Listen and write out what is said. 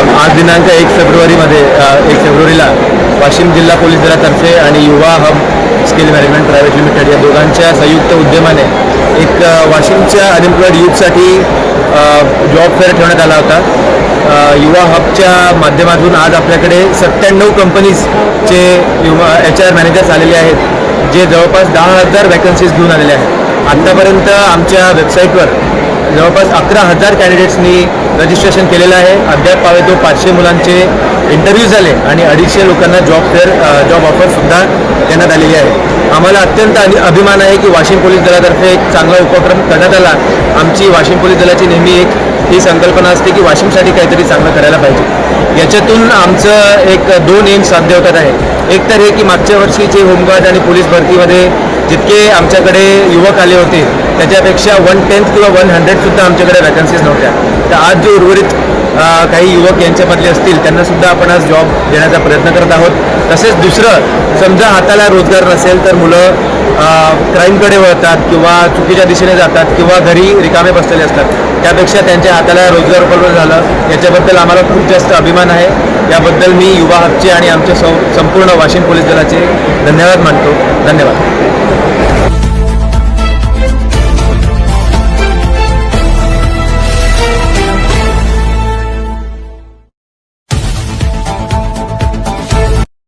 आज दिनांक एक फेब्रुवारीमध्ये एक फेब्रुवारीला वाशिम जिल्हा पोलीस दलातर्फे आणि Yuva hub skill management private limited या दोघांच्या संयुक्त उद्यमाने एक वाशिमच्या अनएम्प्लॉईड यूथसाठी जॉब फेअर ठेवण्यात आला होता. युवा हबच्या माध्यमातून आज आपल्याकडे सत्त्याण्णव कंपनीजचे युवा एच आर मॅनेजर्स आलेले आहेत जे जवळपास दहा हजार वॅकन्सीज घेऊन आलेले आहेत. आत्तापर्यंत आमच्या वेबसाईटवर जवळपास अकरा हजार कॅन्डिडेट्सनी रजिस्ट्रेशन केलेलं आहे. अद्याप पावे तो पाचशे मुलांचे इंटरव्ह्यू झाले आणि अडीचशे लोकांना जॉब फेअर जॉब ऑफरसुद्धा देण्यात आलेली आहे. आम्हाला अत्यंत अभिमान आहे की वाशिम पोलीस दलातर्फे एक चांगला उपक्रम करण्यात आला. आमची वाशिम पोलीस दलाची नेहमी एक ही संकल्पना असते की वाशिमसाठी काहीतरी चांगलं करायला पाहिजे. याच्यातून आमचं एक दोन एम साध्य होतात आहे. एक तर हे की मागच्या वर्षीचे होमगार्ड आणि पोलीस भरतीमध्ये जितके आमच्याकडे युवक आले होते त्याच्यापेक्षा वन टेन्थ किंवा वन हंड्रेडसुद्धा आमच्याकडे वॅकन्सीज नव्हत्या. तर आज जे उर्वरित काही युवक यांच्यामधले असतील त्यांनासुद्धा आपण आज जॉब देण्याचा प्रयत्न करत आहोत. तसेच दुसरं समजा हाताला रोजगार नसेल तर मुलं क्राईमकडे वळतात किंवा चुकीच्या दिशेने जातात किंवा घरी रिकामे बसलेले असतात. त्यापेक्षा त्यांच्या हाताला रोजगार उपलब्ध झालं याच्याबद्दल आम्हाला खूप जास्त अभिमान आहे. याबद्दल मी युवा हबचे आणि आमच्या सौ संपूर्ण वाशिम पोलीस दलाचे धन्यवाद मानतो. धन्यवाद.